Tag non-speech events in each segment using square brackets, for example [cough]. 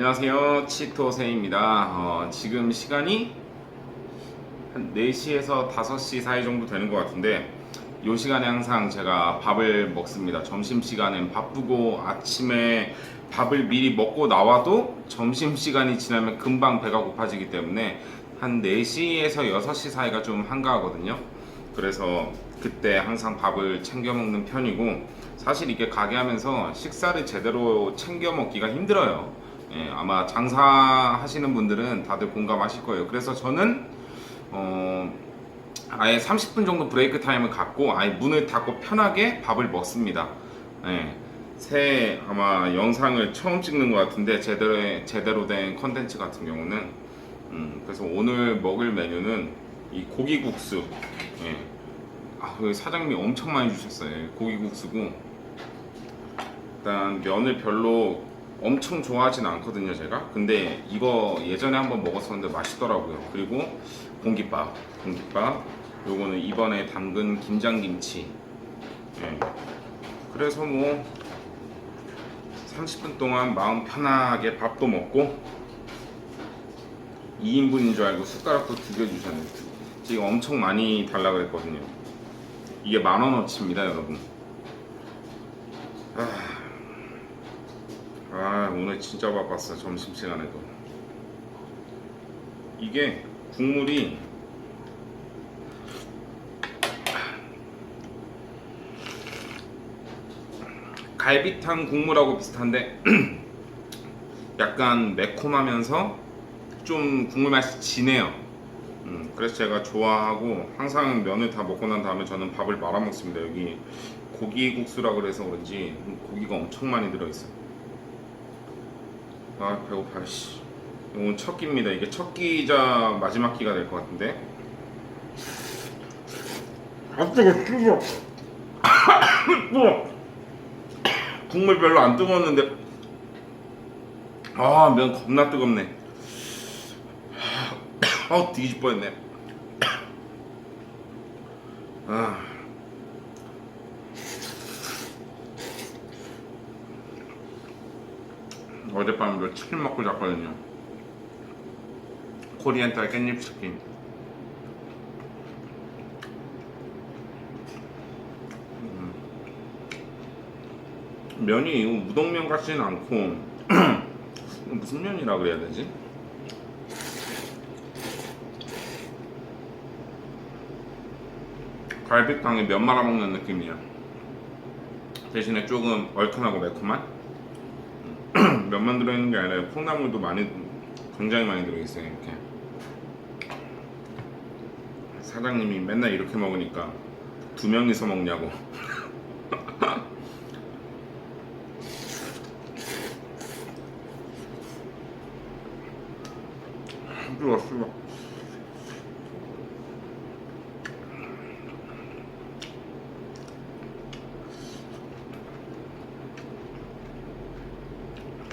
안녕하세요. 치토세입니다. 어, 지금 시간이 한 4시에서 5시 사이 정도 되는 것 같은데 이 시간에 항상 제가 밥을 먹습니다. 점심시간엔 바쁘고 아침에 밥을 미리 먹고 나와도 점심시간이 지나면 금방 배가 고파지기 때문에 한 4시에서 6시 사이가 좀 한가하거든요. 그래서 그때 항상 밥을 챙겨 먹는 편이고 사실 이게 가게 하면서 식사를 제대로 챙겨 먹기가 힘들어요 예, 아마 장사하시는 분들은 다들 공감하실 거예요. 그래서 저는 어, 아예 30분 정도 브레이크 타임을 갖고 아예 문을 닫고 편하게 밥을 먹습니다. 예, 새 아마 영상을 처음 찍는 것 같은데 제대로 제대로 된 컨텐츠 같은 경우는 음, 그래서 오늘 먹을 메뉴는 이 고기국수. 예. 아, 그 사장님이 엄청 많이 주셨어요. 예, 고기국수고 일단 면을 별로 엄청 좋아하진 않거든요 제가. 근데 이거 예전에 한번 먹었었는데 맛있더라고요. 그리고 공깃밥 공깃밥. 요거는 이번에 담근 김장김치. 예. 그래서 뭐 30분 동안 마음 편하게 밥도 먹고 2인분인 줄 알고 숟가락도 두 개 주셨네요 지금 엄청 많이 달라 그랬거든요. 이게 만원어치입니다 여러분 아... 아 오늘 진짜 바빴어 점심시간에도 이게 국물이 갈비탕 국물하고 비슷한데 [clears throat] 약간 매콤하면서 좀 국물 맛이 진해요. 음, 그래서 제가 좋아하고 항상 면을 다 먹고 난 다음에 저는 밥을 말아 먹습니다. 여기 고기 국수라 그래서 그런지 고기가 엄청 많이 들어있어요 아 배고파 씨. 오늘 첫 끼입니다. 이게 첫 끼자 마지막 끼가 될 것 같은데. 아 뜨거 뜨거 뜨거 국물 별로 안 뜨거웠는데. 아 면 겁나 뜨겁네. [coughs] 아 뒤질 뻔했네. [coughs] 아 어젯밤에 몇 치킨 먹고 잤거든요. 코리안탈 깻잎 치킨. 음. 면이 우동면 같지는 않고 [clears throat] 무슨 면이라 그래야 되지? 갈비탕에 면 말아 먹는 느낌이야. 대신에 조금 얼큰하고 매콤한. 면만 들어있는 게 아니라 콩나물도 많이 굉장히 많이 들어있어요 이렇게. 사장님이 맨날 이렇게 먹으니까 두 명이서 먹냐고. [laughs] 뜨거 뜨거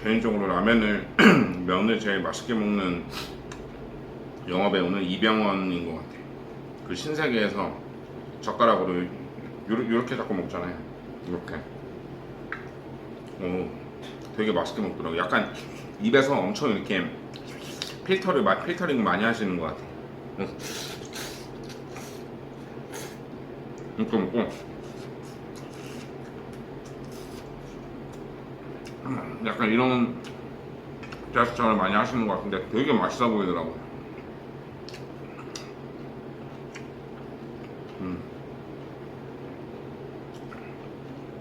개인적으로 라면을 [clears throat] 면을 제일 맛있게 먹는 영화 배우는 이병헌인 것 같아요. 그 신세계에서 젓가락으로 이렇게 잡고 먹잖아요. 이렇게. 오, 되게 맛있게 먹더라고. 요 약간 입에서 엄청 이렇게 필터를 마- 필터링 많이 하시는 것 같아요. 응. 이렇게 먹고 음, 약간 이런 제스처를 많이 하시는 것 같은데 되게 맛있어 보이더라고요. 음.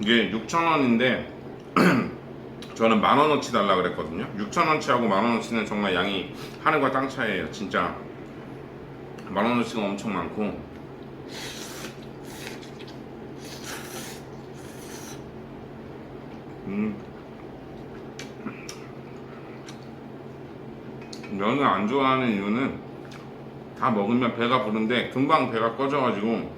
이게 6,000원인데 [clears throat] 저는 만 원어치 달라 그랬거든요. 6,000원치하고 만 원어치는 정말 양이 하늘과 땅 차이예요. 진짜 만 원어치가 엄청 많고 음. 면을 안 좋아하는 이유는 다 먹으면 배가 부른데 금방 배가 꺼져가지고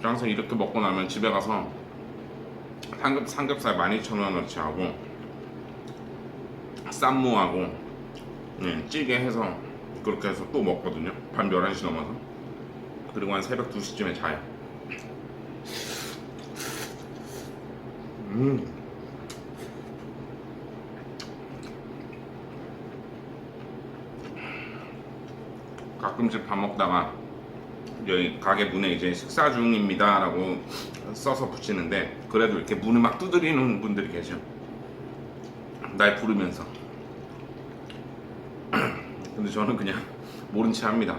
항상 이렇게 먹고 나면 집에 가서 삼겹, 삼겹살 12,000원어치 하고 쌈무하고 예, 찌개 해서 그렇게 해서 또 먹거든요. 밤 11시 넘어서. 그리고 한 새벽 2시쯤에 자요. 음 가끔씩 밥 먹다가 여기 가게 문에 이제 식사 중입니다라고 써서 붙이는데 그래도 이렇게 문을 막 두드리는 분들이 계셔. 날 부르면서. [clears throat] 근데 저는 그냥 모른 체 합니다.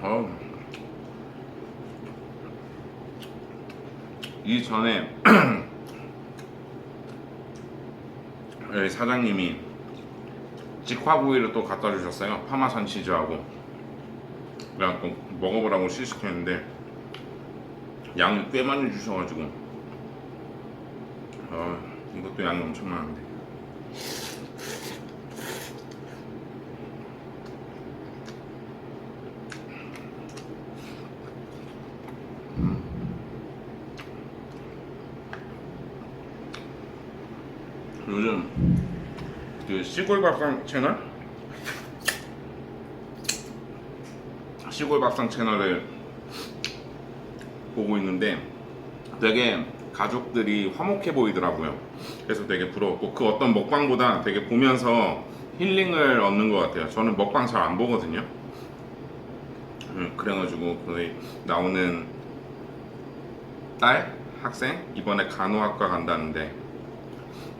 어. [clears throat] 이 전에 [clears throat] 여기 사장님이 직화구이를 또 갖다 주셨어요. 파마산 치즈하고. 그래갖고 먹어보라고 시식했는데 양을 꽤 많이 주셔가지고 어, 이것도 양이 엄청 많은데. 요즘 그 시골 밥상 채널 시골 밥상 채널을 보고 있는데 되게 가족들이 화목해 보이더라고요. 그래서 되게 부러웠고 그 어떤 먹방보다 되게 보면서 힐링을 얻는 것 같아요. 저는 먹방 잘 안 보거든요. 음, 그래가지고 거의 나오는 딸 학생 이번에 간호학과 간다는데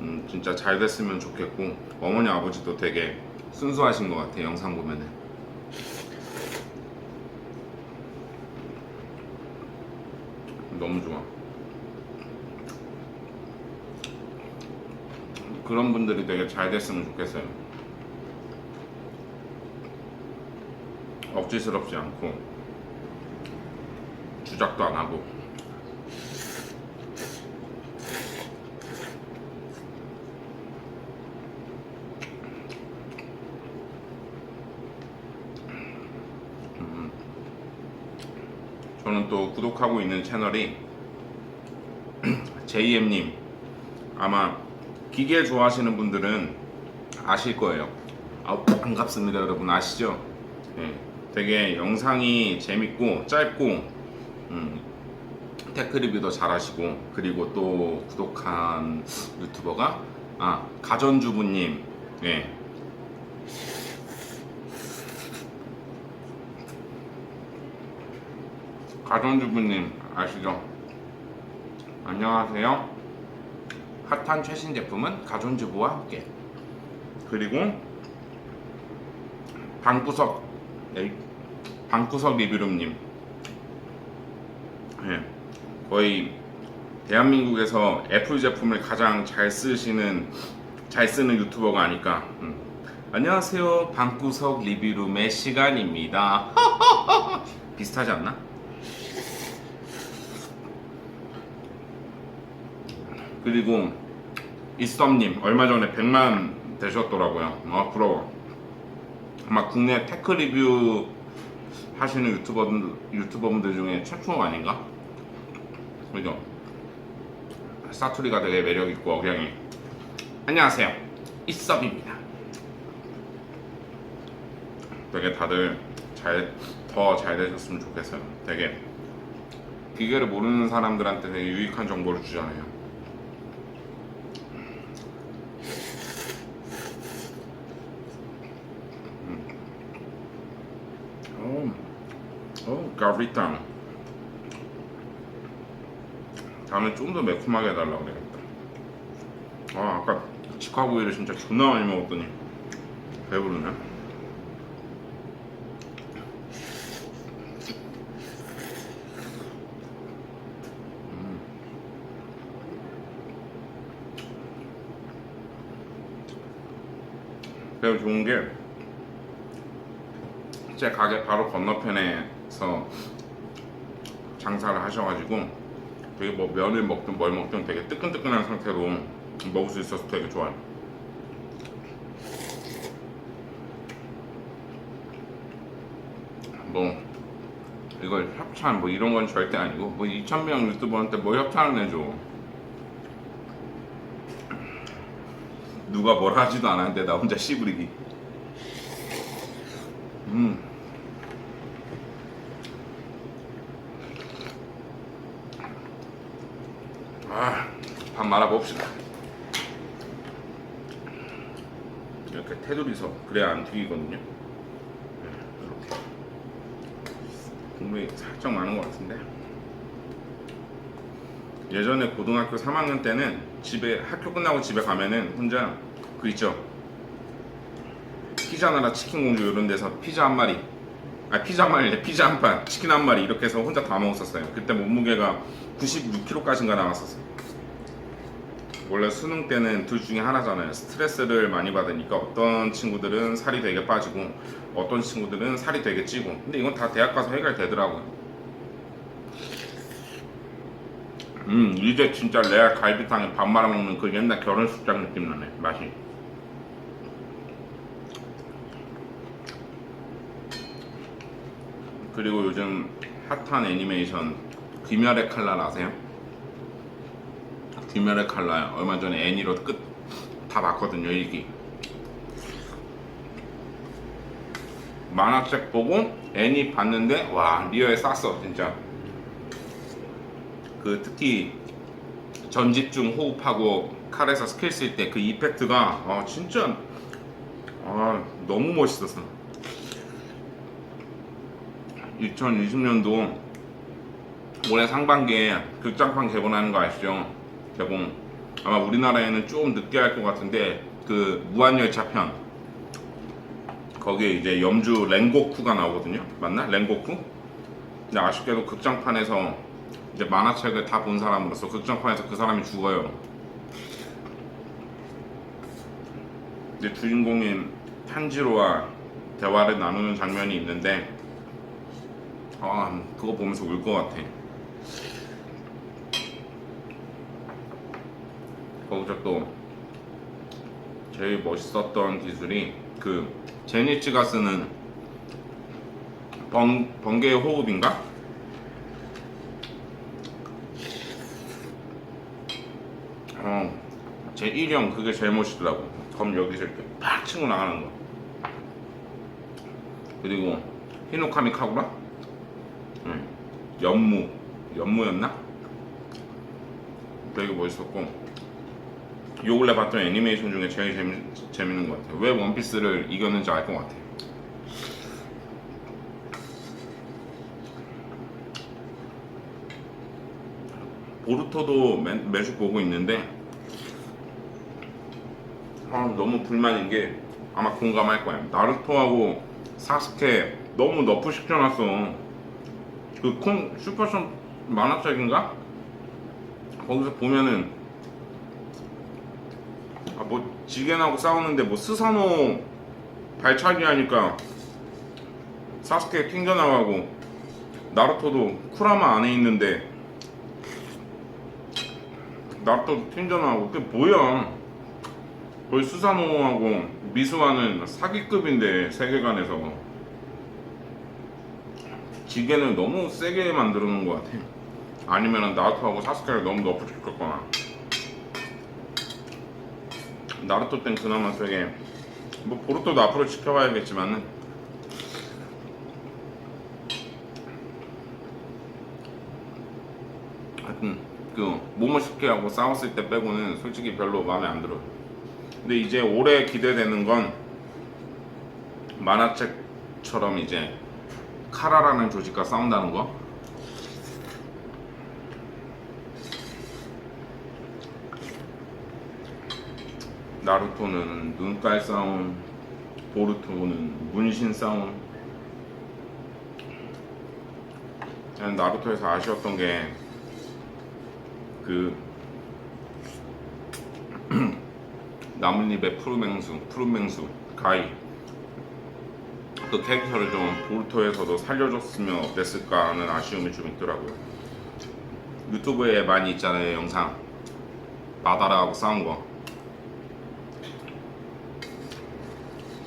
음, 진짜 잘 됐으면 좋겠고 어머니 아버지도 되게 순수하신 것 같아 영상 보면은. 너무 좋아. 그런 분들이 되게 잘 됐으면 좋겠어요. 억지스럽지 않고 주작도 안 하고 저는 또 구독하고 있는 채널이 JM님 아마 기계 좋아하시는 분들은 아실 거예요. 아 반갑습니다 여러분 아시죠? 네, 되게 영상이 재밌고 짧고 음, 테크 리뷰도 잘하시고 그리고 또 구독한 유튜버가 아 가전주부님 네. 가전주부님 아시죠? 안녕하세요. 핫한 최신 제품은 가전주부와 함께. 그리고 방구석 에이, 방구석 리뷰룸님. 예, 거의 대한민국에서 애플 제품을 가장 잘 쓰시는 잘 쓰는 유튜버가 아닐까. 음. 안녕하세요. 방구석 리뷰룸의 시간입니다. [laughs] 비슷하지 않나? 그리고 이썸님 얼마 전에 100만 되셨더라고요. 아 부러워. 아마 국내 테크 리뷰 하시는 유튜버분들, 유튜버분들 중에 최초 아닌가? 그죠? 사투리가 되게 매력 있고 억양이. 안녕하세요. 이썸입니다. 되게 다들 잘 더 잘 되셨으면 좋겠어요. 되게 기계를 모르는 사람들한테 되게 유익한 정보를 주잖아요. 어, 어, 가브리탕. 다음에 좀 더 매콤하게 해달라고 그래야겠다. 아, 아까 직화구이를 진짜 존나 많이 먹었더니 배부르네. 음. 되게 좋은 게 제 가게 바로 건너편에 서 장사를 하셔가지고 되게 뭐 면을 먹든 뭘 먹든 되게 뜨끈뜨끈한 상태로 먹을 수 있어서 되게 좋아요. 뭐 이걸 협찬 뭐 이런 건 절대 아니고 뭐 2,000명 유튜버한테 뭐 협찬을 해줘. 누가 뭘 하지도 않았는데 나 혼자 씨부리기. 음. 아, 밥 말아봅시다. 이렇게 테두리서 그래야 안 튀기거든요. 네, 이렇게 국물이 살짝 많은 것 같은데. 예전에 고등학교 3학년 때는 집에 학교 끝나고 집에 가면은 혼자 그 있죠. 피자 나라 치킨 공주 이런 데서 피자 한 마리 아 피자 한 마리 피자 한 판 치킨 한 마리 이렇게 해서 혼자 다 먹었었어요 그때 몸무게가 96kg까지인가 나왔었어요 원래 수능 때는 둘 중에 하나잖아요. 스트레스를 많이 받으니까 어떤 친구들은 살이 되게 빠지고 어떤 친구들은 살이 되게 찌고. 근데 이건 다 대학 가서 해결되더라고요. 음 이제 진짜 레알 갈비탕에 밥 말아 먹는 그 옛날 결혼식장 느낌 나네 맛이. 그리고 요즘 핫한 애니메이션 귀멸의 칼날 아세요? 귀멸의 칼날 얼마 전에 애니로 끝 다 봤거든요 일기. 만화책 보고 애니 봤는데 와 리얼에 쌌어 진짜. 그 특히 전집중 호흡하고 칼에서 스킬 쓸 때 그 이펙트가 아 진짜 아 너무 멋있었어. 2020년도 올해 상반기에 극장판 개봉하는 거 아시죠? 개봉 아마 우리나라에는 조금 늦게 할 것 같은데 그 무한열차 편. 거기에 이제 염주 랭고쿠가 나오거든요. 맞나? 랭고쿠? 근데 아쉽게도 극장판에서 이제 만화책을 다 본 사람으로서 극장판에서 그 사람이 죽어요. 이제 주인공인 탄지로와 대화를 나누는 장면이 있는데 아 그거 보면서 울 것 같아 거기서 또 제일 멋있었던 기술이 그 제니츠가 쓰는 번, 번개의 호흡인가? 어, 제 1형 그게 제일 멋있더라고 검 여기서 이렇게 팍 치고 나가는 거 그리고 히노카미 카구라? 응. 연무 연무였나? 되게 멋있었고 요 근래 봤던 애니메이션 중에 제일 재미, 재밌는 것 같아요. 왜 원피스를 이겼는지 알 것 같아요. 보루토도 매, 매주 보고 있는데 아, 너무 불만인 게 아마 공감할 거야 나루토하고 사스케 너무 너프 시켜놨어. 그 콩 슈퍼션 만화책인가? 거기서 보면은 아 뭐 지겐하고 싸우는데 뭐 스사노 발차기 하니까 사스케 튕겨나가고 나루토도 쿠라마 안에 있는데 나루토도 튕겨나가고 그게 뭐야 거의 수사노하고 미수와는 사기급인데 세계관에서 지게는 너무 세게 만들어 놓은 것 같아. 아니면 나루토하고 사스케를 너무 높여줬거나. 나루토 땐 그나마 되게 뭐 보루토도 앞으로 지켜봐야겠지만은 하여튼 그 모모시케하고 싸웠을 때 빼고는 솔직히 별로 마음에 안 들어요. 근데 이제 올해 기대되는 건 만화책처럼 이제 카라라는 조직과 싸운다는 거. 나루토는 눈깔 싸움, 보루토는 문신 싸움. 저는 나루토에서 아쉬웠던 게 그 [clears throat] 나뭇잎의 푸르맹수, 푸른 맹수, 가이 그 캐릭터를 좀 보루토에서도 살려줬으면 어땠을까 하는 아쉬움이 좀 있더라고요. 유튜브에 많이 있잖아요 영상 마다라하고 싸운 거.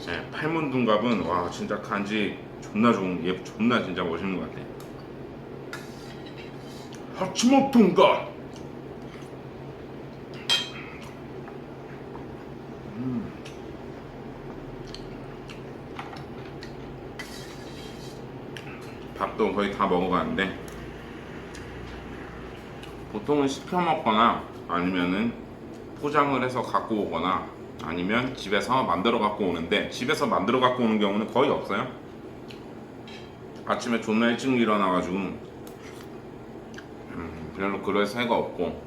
네, 팔문둥갑은 와 진짜 간지 존나 좋은 얘 존나 진짜 멋있는 것 같아. 하치모 둥갑. 밥도 거의 다 먹어가는데 보통은 시켜 먹거나 아니면은 포장을 해서 갖고 오거나 아니면 집에서 만들어 갖고 오는데 집에서 만들어 갖고 오는 경우는 거의 없어요. 아침에 존나 일찍 일어나가지고 음, 별로 그럴 새가 없고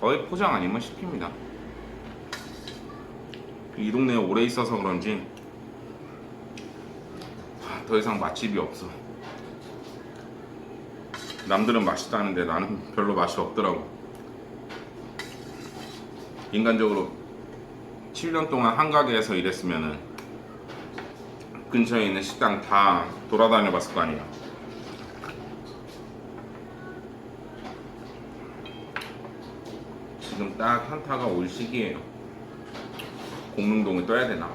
거의 포장 아니면 시킵니다. 이 동네에 오래 있어서 그런지 하, 더 이상 맛집이 없어. 남들은 맛있다는데 나는 [laughs] 별로 맛이 없더라고. 인간적으로 7년 동안 한 가게에서 일했으면은 근처에 있는 식당 다 돌아다녀 봤을 거 아니야. 지금 딱 한타가 올 시기예요. 공릉동을 떠야 되나?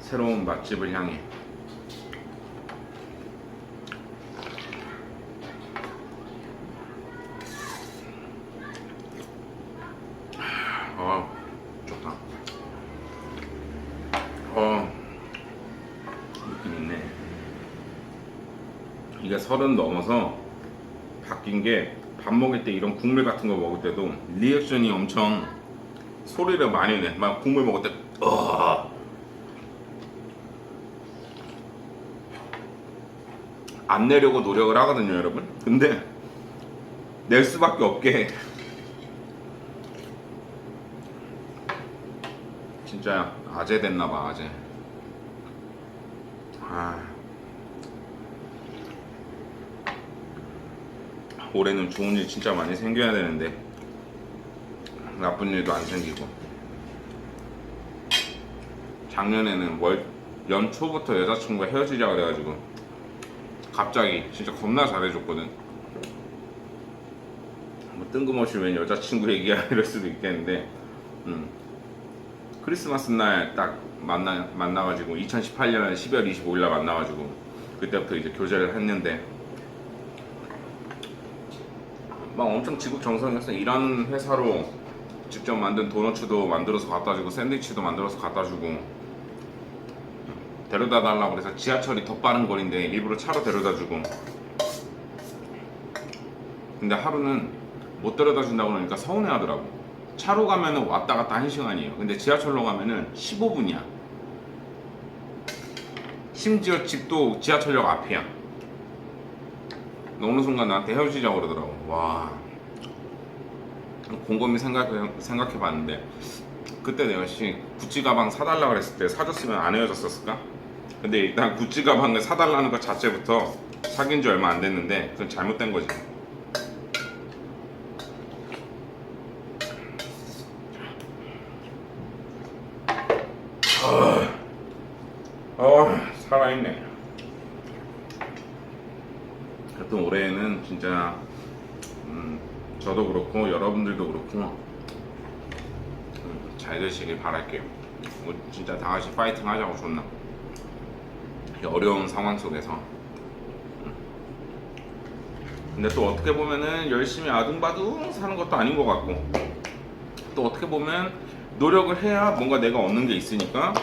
새로운 맛집을 향해. 아, 좋다. 어, 느낌 있네. 이게 서른 넘어서 바뀐 게 밥 먹을 때 이런 국물 같은 거 먹을 때도 리액션이 엄청 소리를 많이 내. 막 국물 먹을 때, 어. 안 내려고 노력을 하거든요, 여러분. 근데 낼 수밖에 없게 진짜 아재 됐나봐 아재 아 올해는 좋은 일 진짜 많이 생겨야 되는데 나쁜 일도 안 생기고. 작년에는 월, 연초부터 여자친구가 헤어지자 그래가지고 갑자기 진짜 겁나 잘해줬거든. 뭐 뜬금없이 웬 여자친구 얘기야? [laughs] 이럴 수도 있겠는데. 음. 크리스마스 날 딱 만나 만나가지고 2018년 12월 25일 날 만나가지고 그때부터 이제 교제를 했는데 막 엄청 지극정성이었어 일하는 회사로 직접 만든 도너츠도 만들어서 갖다 주고 샌드위치도 만들어서 갖다 주고 데려다 달라고 그래서 지하철이 더 빠른 거리인데 일부러 차로 데려다 주고 근데 하루는 못 데려다 준다고 그러니까 서운해 하더라고 차로 가면은 왔다 갔다 한 시간이에요. 근데 지하철로 가면은 15분이야. 심지어 집도 지하철역 앞이야. 어느 순간 나한테 헤어지자고 그러더라고. 와. 곰곰이 생각해, 생각해 봤는데, 그때 내가 씨 구찌 가방 사달라 그랬을 때 사줬으면 안 헤어졌었을까? 근데 일단 구찌 가방을 사달라는 것 자체부터 사귄 지 얼마 안 됐는데, 그건 잘못된 거지. 어, 살아있네. 하여튼 올해는 진짜 음, 저도 그렇고 여러분들도 그렇고 음, 잘 되시길 바랄게요. 뭐 진짜 다 같이 파이팅 하자고 이 어려운 상황 속에서. 음. 근데 또 어떻게 보면은 열심히 아둥바둥 사는 것도 아닌 것 같고 또 어떻게 보면 노력을 해야 뭔가 내가 얻는 게 있으니까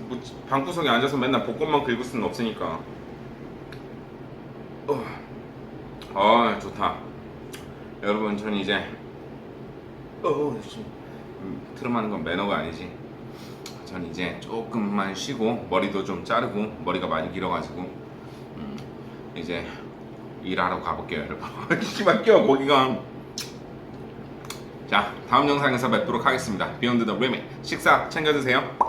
뭐 방구석에 앉아서 맨날 복권만 긁을 수는 없으니까. 어, 아 좋다. 여러분 전 이제 어, 씨. 음, 트름하는 건 매너가 아니지. 전 이제 조금만 쉬고 머리도 좀 자르고 머리가 많이 길어가지고 음, 이제 일하러 가볼게요, 여러분. [laughs] 씨발 껴 거기가. 자 다음 영상에서 뵙도록 하겠습니다. 비욘드 더 리밋 식사 챙겨 드세요.